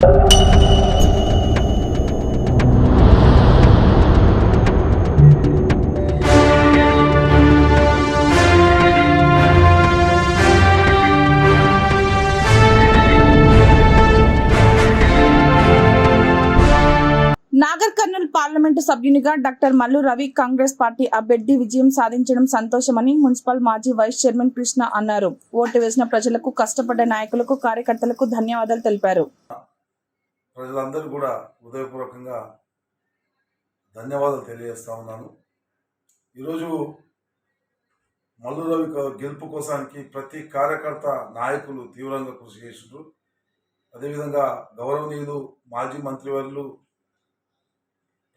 Nagar Kurnool parliament సభ్యునిగా doctor Mallu Ravi Congress party అభ్యర్థి విజయం సాధించడం సంతోషమని మున్సిపల్ మాజీ వైస్ చైర్మన్ కృష్ణ అన్నారు. ఓటు వేసిన ప్రజలకు కష్టపడ్డ నాయకులకు కార్యకర్తలకు ధన్యవాదాలు తెలిపారు. ప్రజలందరూ కూడా హృదయపూర్వకంగా ధన్యవాదాలు తెలియజేస్తా ఉన్నాను. ఈరోజు మల్లు రవి గెలుపు కోసానికి ప్రతి కార్యకర్త నాయకులు తీవ్రంగా కృషి చేసిండ్రు. అదేవిధంగా గౌరవనీయులు మాజీ మంత్రివర్యులు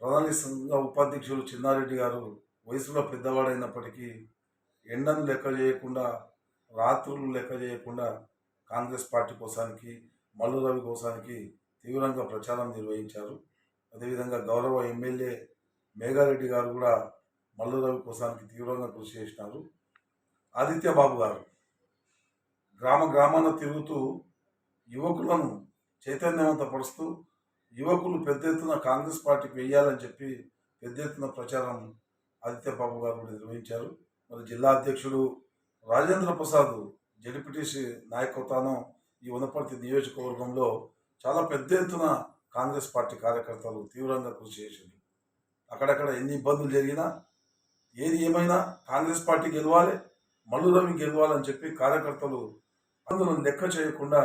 ప్రధాన సంఘ ఉపాధ్యక్షులు చిన్నారెడ్డి గారు వయసులో పెద్దవాడైనప్పటికీ ఎండను లెక్క చేయకుండా రాత్రులు లెక్క చేయకుండా కాంగ్రెస్ పార్టీ కోసానికి మల్లు రవి కోసానికి తీవ్రంగా ప్రచారం నిర్వహించారు. అదేవిధంగా గౌరవ ఎమ్మెల్యే మేఘారెడ్డి గారు కూడా మల్లరావు కోసానికి తీవ్రంగా కృషి చేసినారు. ఆదిత్య బాబు గారు గ్రామ గ్రామాన తిరుగుతూ యువకులను చైతన్యవంతపరుస్తూ యువకులు పెద్ద ఎత్తున కాంగ్రెస్ పార్టీకి వెయ్యాలని చెప్పి పెద్ద ఎత్తున ప్రచారం ఆదిత్య బాబు గారు కూడా నిర్వహించారు. మరి జిల్లా అధ్యక్షుడు రాజేంద్ర ప్రసాద్ జడిపిటిసి నాయకత్వానం ఈ వనపర్తి నియోజకవర్గంలో చాలా పెద్ద ఎత్తున కాంగ్రెస్ పార్టీ కార్యకర్తలు తీవ్రంగా కృషి చేసింది. అక్కడక్కడ ఎన్ని ఇబ్బందులు జరిగినా ఏది ఏమైనా కాంగ్రెస్ పార్టీ గెలవాలి మల్లురవి గెలవాలని చెప్పి కార్యకర్తలు అందులో లెక్క చేయకుండా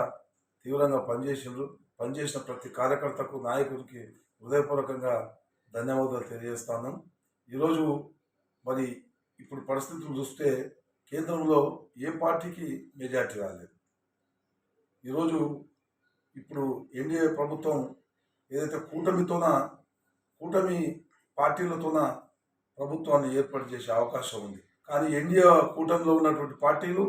తీవ్రంగా పనిచేసిండ్రు. పనిచేసిన ప్రతి కార్యకర్తకు నాయకుడికి హృదయపూర్వకంగా ధన్యవాదాలు తెలియజేస్తాను. ఈరోజు మరి ఇప్పుడు పరిస్థితులు చూస్తే కేంద్రంలో ఏ పార్టీకి మెజార్టీ రాలేదు. ఈరోజు ఇప్పుడు ఎన్డీఏ ప్రభుత్వం ఏదైతే కూటమితోన కూటమి పార్టీలతోన ప్రభుత్వాన్ని ఏర్పాటు చేసే అవకాశం ఉంది. కానీ ఎన్డీఏ కూటమిలో ఉన్నటువంటి పార్టీలు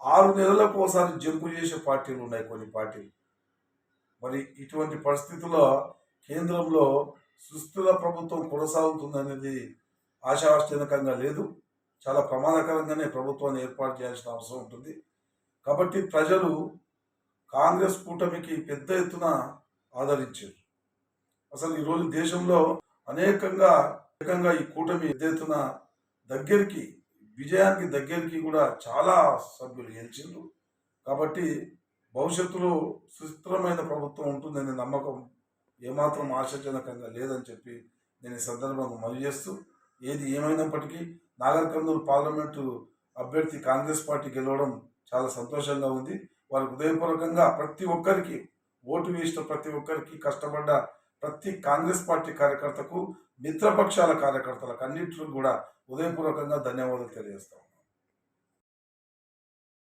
ఆరు నెలలకు ఒకసారి జంపు చేసే పార్టీలు ఉన్నాయి కొన్ని పార్టీలు. మరి ఇటువంటి పరిస్థితుల్లో కేంద్రంలో సుస్థిర ప్రభుత్వం కొనసాగుతుందనేది ఆశాజనకంగా లేదు. చాలా ప్రమాదకరంగానే ప్రభుత్వాన్ని ఏర్పాటు చేయాల్సిన అవసరం ఉంటుంది. కాబట్టి ప్రజలు కాంగ్రెస్ కూటమికి పెద్ద ఎత్తున ఆదరించారు. అసలు ఈరోజు దేశంలో అనేకంగా ఏకంగా ఈ కూటమి పెద్ద ఎత్తున దగ్గరికి విజయానికి దగ్గరికి కూడా చాలా సభ్యులు గెలిచిండ్రు. కాబట్టి భవిష్యత్తులో సుస్థిరమైన ప్రభుత్వం ఉంటుందనే నమ్మకం ఏమాత్రం ఆశాజనకంగా లేదని చెప్పి నేను ఈ సందర్భంగా మనవి చేస్తూ ఏది ఏమైనప్పటికీ నాగర్ కర్నూలు పార్లమెంటు అభ్యర్థి కాంగ్రెస్ పార్టీ గెలవడం చాలా సంతోషంగా ఉంది. వారు హృదయపూర్వకంగా ప్రతి ఒక్కరికి ఓటు వేసిన ప్రతి ఒక్కరికి కష్టపడ్డ ప్రతి కాంగ్రెస్ పార్టీ కార్యకర్తకు మిత్రపక్షాల కార్యకర్తలకు అన్నింటికి కూడా హృదయపూర్వకంగా ధన్యవాదాలు తెలియజేస్తాం.